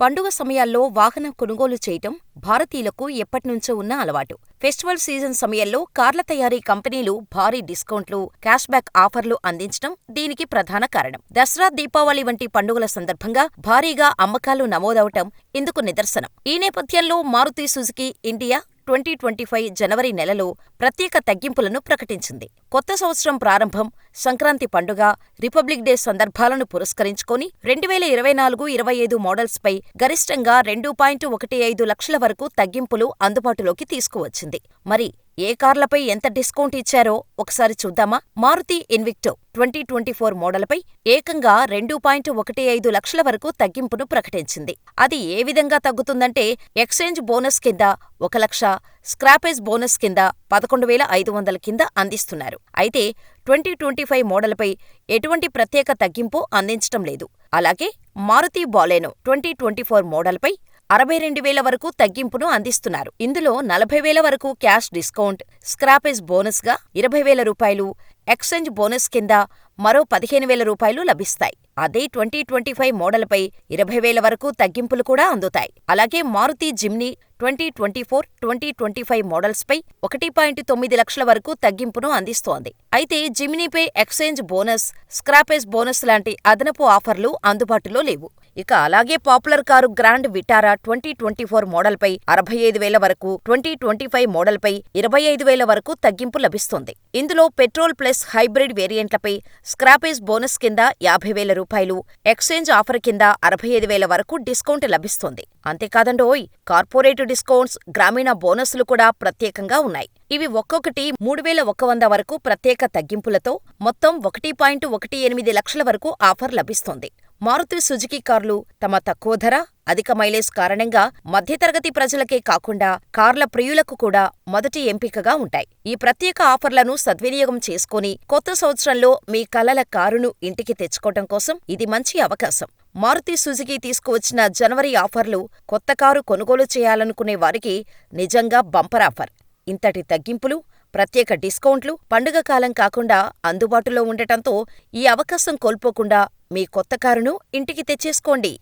పండుగ సమయాల్లో వాహనం కొనుగోలు చేయటం భారతీయులకు ఎప్పట్నుంచో ఉన్న అలవాటు. ఫెస్టివల్ సీజన్ సమయంలో కార్ల తయారీ కంపెనీలు భారీ డిస్కౌంట్లు, క్యాష్ బ్యాక్ ఆఫర్లు అందించటం దీనికి ప్రధాన కారణం. దసరా, దీపావళి వంటి పండుగల సందర్భంగా భారీగా అమ్మకాలు నమోదవటం ఇందుకు నిదర్శనం. ఈ నేపథ్యంలో Maruti Suzuki India twenty twenty five జనవరి నెలలో ప్రత్యేక తగ్గింపులను ప్రకటించింది. కొత్త సంవత్సరం ప్రారంభం, సంక్రాంతి పండుగ, రిపబ్లిక్ డే సందర్భాలను పురస్కరించుకొని రెండువేల ఇరవై నాలుగు ఇరవై ఐదు మోడల్స్పై గరిష్టంగా రెండు పాయింట్ ఒకటి ఐదు లక్షల వరకు తగ్గింపులు అందుబాటులోకి తీసుకువచ్చింది. మరి ఏ కార్లపై ఎంత డిస్కౌంట్ ఇచ్చారో ఒకసారి చూద్దామా? Maruti Invicto twenty twenty four మోడల్పై ఏకంగా రెండు పాయింట్ ఒకటి ఐదు లక్షల వరకు తగ్గింపును ప్రకటించింది. అది ఏ విధంగా తగ్గుతుందంటే ఎక్స్చేంజ్ బోనస్ కింద ఒక లక్ష, స్క్రాపేజ్ బోనస్ కింద పదకొండు వేల ఐదు వందల కింద అందిస్తున్నారు. అయితే ట్వంటీ ట్వంటీ ఫైవ్ మోడల్పై ఎటువంటి ప్రత్యేక తగ్గింపు అందించటం లేదు. అలాగే Maruti Baleno twenty twenty four మోడల్పై అరవై రెండు వేల వరకు తగ్గింపును అందిస్తున్నారు. ఇందులో నలభై వేల వరకు క్యాష్ డిస్కౌంట్, స్క్రాపేజ్ బోనస్గా ఇరవై వేల రూపాయలు, ఎక్స్చేంజ్ బోనస్ కింద మరో పదిహేను వేల రూపాయలు లభిస్తాయి. అదే ట్వంటీ ట్వంటీ ఫైవ్ మోడల్పై ఇరవై వేల వరకు తగ్గింపులు కూడా అందుతాయి. అలాగే Maruti Jimny twenty twenty four, twenty twenty five మోడల్స్పై ఒకటి పాయింట్ తొమ్మిది లక్షల వరకు తగ్గింపును అందిస్తోంది. అయితే జిమ్నీపై ఎక్స్చేంజ్ బోనస్, స్క్రాపేజ్ బోనస్ లాంటి అదనపు ఆఫర్లు అందుబాటులో లేవు. ఇక అలాగే popular car grand Vitara twenty twenty four మోడల్పై అరవై ఐదు వేల వరకు, ట్వంటీ ట్వంటీ ఫైవ్ మోడల్పై ఇరవై ఐదు వేల వరకు తగ్గింపు లభిస్తుంది. ఇందులో పెట్రోల్ ప్లస్ హైబ్రిడ్ వేరియంట్లపై స్క్రాపేజ్ బోనస్ కింద యాభై వేల రూపాయలు, ఎక్స్చేంజ్ ఆఫర్ కింద అరవై ఐదు వేల వరకు డిస్కౌంట్ లభిస్తోంది అంతేకాదండోయ్ కార్పొరేట్ డిస్కౌంట్స్, గ్రామీణ బోనస్లు కూడా ప్రత్యేకంగా ఉన్నాయి. ఇవి ఒక్కొక్కటి మూడు వేల ఒక్క వంద వరకు ప్రత్యేక తగ్గింపులతో మొత్తం ఒకటి పాయింట్ ఒకటి ఎనిమిది లక్షల వరకు ఆఫర్ లభిస్తోంది. మారుతి సుజుకీ కార్లు తమ తక్కువ ధర, అధిక మైలేజ్ కారణంగా మధ్యతరగతి ప్రజలకే కాకుండా కార్ల ప్రియులకు కూడా మొదటి ఎంపికగా ఉంటాయి. ఈ ప్రత్యేక ఆఫర్లను సద్వినియోగం చేసుకుని కొత్త సంవత్సరంలో మీ కలల కారును ఇంటికి తెచ్చుకోవటం కోసం ఇది మంచి అవకాశం. మారుతి సుజుకి తీసుకువచ్చిన జనవరి ఆఫర్లు కొత్త కారు కొనుగోలు చేయాలనుకునే వారికి నిజంగా బంపర్ ఆఫర్. ఇంతటి తగ్గింపులు, ప్రత్యేక డిస్కౌంట్లు పండుగ కాలం కాకుండా అందుబాటులో ఉండటంతో ఈ అవకాశం కోల్పోకుండా మీ కొత్త కారును ఇంటికి తెచ్చేసుకోండి.